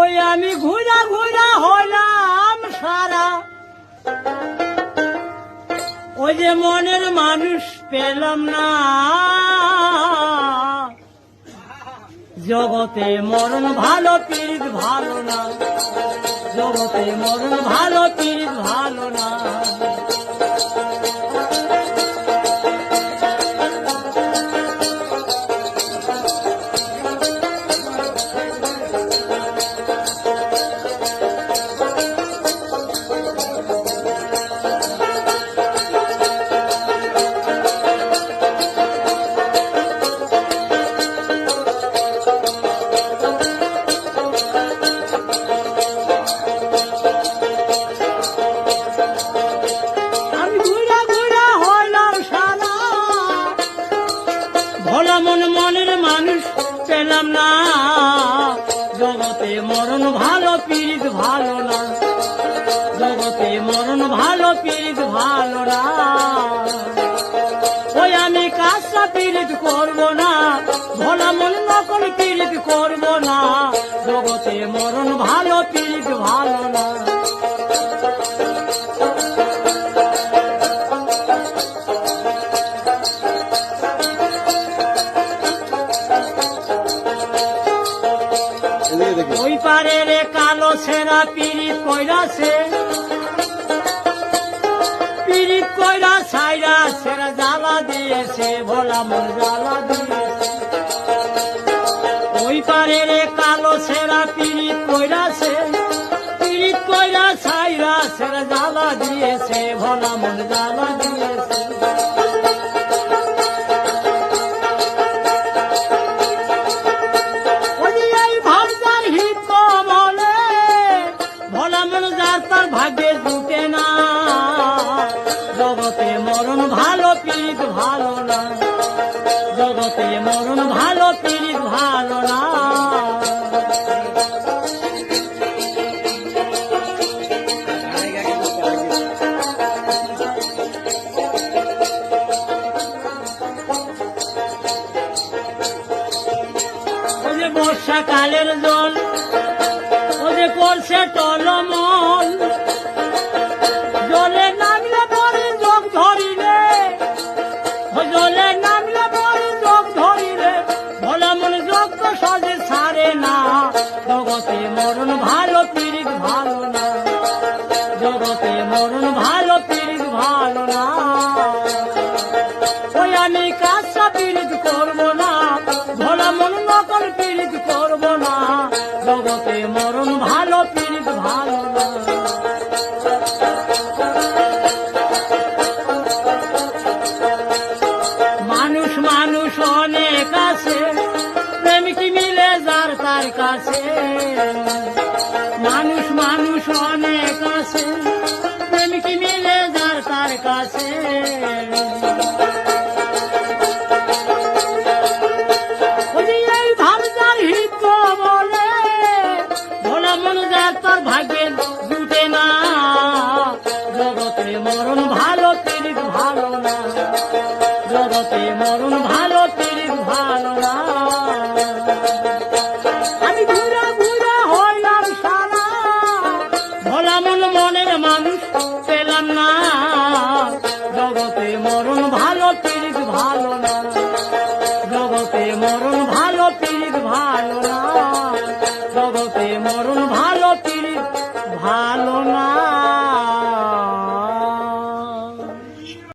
ওই আমি ঘুরা ঘুরা হলাম সারা। ওই যে মনের মানুষ পেলাম না। জগতে মরণ ভালো পীড়িত ভালো না। জগতে মরণ ভালো পীড়িত ভালো না। পেলাম না। জগতে মরণ ভালো, পীড়িত ভালো না। জগতে মরণ ভালো, পীড়িত ভালো না। ওই আমি কাজটা পীড়িত করব না, ভোলা মন নকল পীড়িত করব না। জগতে মরণ ভালো, পীড়িত ভালো না। সেরা পিরিত কইরাছে পিরিত কইরা ছাইরা সেরা জ্বালা দিয়েছে, ভোলা মন জ্বালা দিয়েছে। ওই পারে রে কালো সেরা পিরিত কইরাছে পিরিত কইরা ছাইরা সেরা জ্বালা দিয়েছে, ভোলা মন জ্বালা দিয়েছে। তার ভাগ্যে জুটে না। জগতে মরণ ভালো, পীড়িত ভালো না। জগতে মরণ ভালো, পীড়িত ভালো না। বর্ষাকালের জল ও টলমল জলে নামলে পরে যোগ ধরিলে। জলে নামলে পরে যোগ ধরিলে। ভোলা মনে যোগ তো সজে ছাড়ে না। জগতে মরণ ভালো পীড়িত ভালো না। জগতে মরণ ভালো পীড়িত ভালো না। ওই আমি কাজটা পীড়িত করব না। ভোলা প্রেম মিলে যার তার কাছে? মানুষ মানুষ অনেক আছে। প্রেম মিলে যার তার কাছে? ভাগ্যের না। মরণ ভালো তিরিক ভালো না। জগতে মরণ ভালো ভালো না জগতে মরণ